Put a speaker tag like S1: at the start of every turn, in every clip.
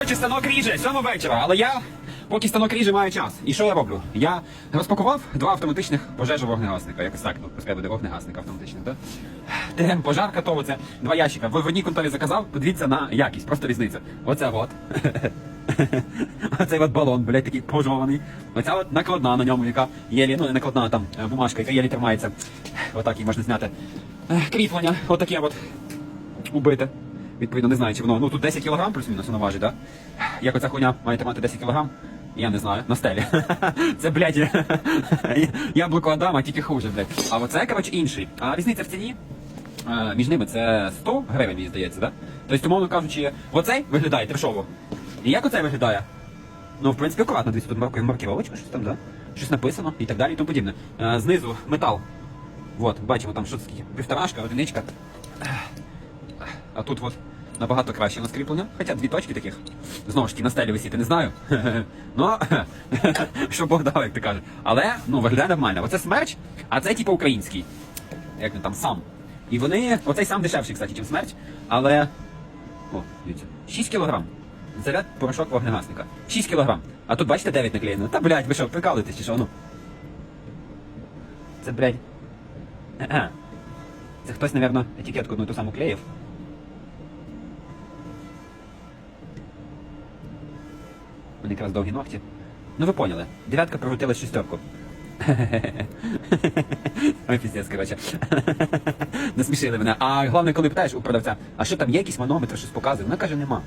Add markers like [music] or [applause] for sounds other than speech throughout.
S1: Коротше, станок ріже, сьома вечора, але я, поки станок ріже, маю час. І що я роблю? Я розпакував два автоматичних пожежо-вогнегасника. Якось так, ну, пускай буде вогнегасник автоматичний, так? ТМ пожарка, то це два ящика. В в одній конторі заказав, подивіться на якість, просто різниця. Оце от. [laughs] Оцей от балон, блядь, такий пожований. Оця от накладна на ньому, яка єлі, ну не накладна, там е, бумажка, яка єлі тримається. Отак її можна зняти. Е, Кріплення, отаке от убите. Відповідно, не знаю, чи воно. Ну тут 10 кг плюс-мінус воно важить, так? Як оця хуйня має тримати 10 кг? Я не знаю, на стелі. [laughs] Це, блядь, [laughs] яблуко Адама, тільки хуже, блядь. А оце, коротше, інший. А різниця в ціні е, між ними це 100 гривень, мені здається, так? Тобто, умовно кажучи, оцей виглядає трешово. І як оцей виглядає? Ну, в принципі, акуратно, дивіться, тут маркировочка, щось там, да? Щось написано і так далі і тому подібне. Е, знизу метал. От, бачимо там що це таке. Півторашка, одиничка. А тут от набагато краще на скріплення. Хоча дві точки таких. Знову ж таки, на стелі висіти не знаю. [laughs] Ну, [laughs] що Бог дав, як ти кажеш. Але ну, виглядає нормально. Оце смерч, а це типу український. Як він там сам. І вони. Оцей сам дешевший, кстати, ніж смерч. Але. О, дивіться. 6 кілограм. Заряд порошок вогнегасника. 6 кілограм. А тут бачите 9 наклеєно. Та блядь, ви що, прикалуєтесь чи що? Ну. Це, блядь. [clears throat] Це хтось, напевно, етикетку одну ту саму клеїв. Мене якраз довгі ногті. Ну ви поняли. Дев'ятка превратила в шестерку. [laughs] Ой, піздець, коротше. [laughs] Насмішили мене. А головне, коли питаєш у продавця, а що там є якийсь манометр, щось показує? Вона каже, нема.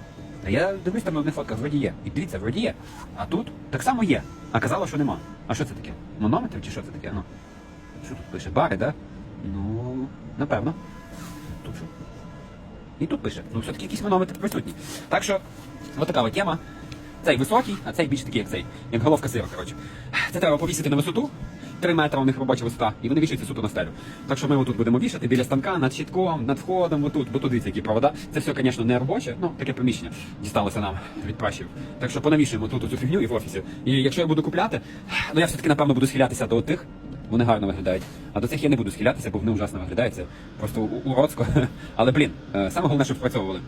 S1: А я дивлюсь там на одних фотках, вроді є. І дивіться, вроді є. А тут так само є. А казала, що нема. А що це таке? Манометр чи що це таке? Ну. Що тут пише? Бари, да? Ну, напевно. Тут що? І тут пише. Ну, все-таки якийсь манометр присутній. Так що, от така от тема. Цей високий, а цей більш такий, як цей, як головка сира, коротше. Це треба повісити на висоту. 3 метри у них робоча висота, і вони вішаються суто на стелю. Так що ми отут будемо вішати біля станка, над щитком, над входом, отут, бо тут дивіться, які провода. Це все, звісно, не робоче, ну таке приміщення дісталося нам від пращів. Так що понавішуємо тут цю фігню і в офісі. І якщо я буду купляти, ну я все-таки напевно буду схилятися до тих. Вони гарно виглядають. А до цих я не буду схилятися, бо вони ужасно виглядають. Просто уродсько. [laughs] Але блін, е, саме головне, щоб спрацьовували.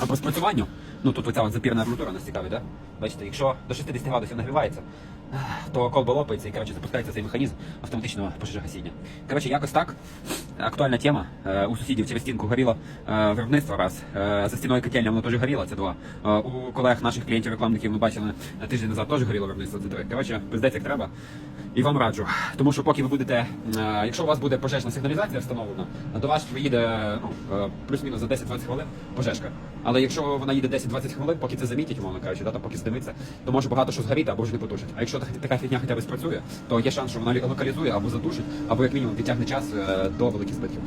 S1: А по спрацюванню, ну тут оця от запірна арматура нас цікавить, да? Бачите, якщо до 60 градусів нагрівається, то колба лопається і коротше, запускається цей механізм автоматичного пожежогасіння. Коротше, якось так. Актуальна тема. Е, У сусідів через стінку горіло е, виробництво раз. Е, За стіною котельня воно теж горіло, це два. У колег наших клієнтів рекламників ми бачили тиждень назад теж горіло виробництво, це три. Коротше, пиздець як треба. І вам раджу. Тому що поки ви будете, якщо у вас буде пожежна сигналізація встановлена, до вас приїде ну, плюс-мінус за 10-20 хвилин пожежка. Але якщо вона їде 10-20 хвилин, поки це замітять, умовно кажучи, да, там, поки здимиться, то може багато що згоріти або ж не потушить. А якщо так- така фігня хоча б спрацює, то є шанс, що вона локалізує або задушить, або як мінімум відтягне час е, до великих збитків.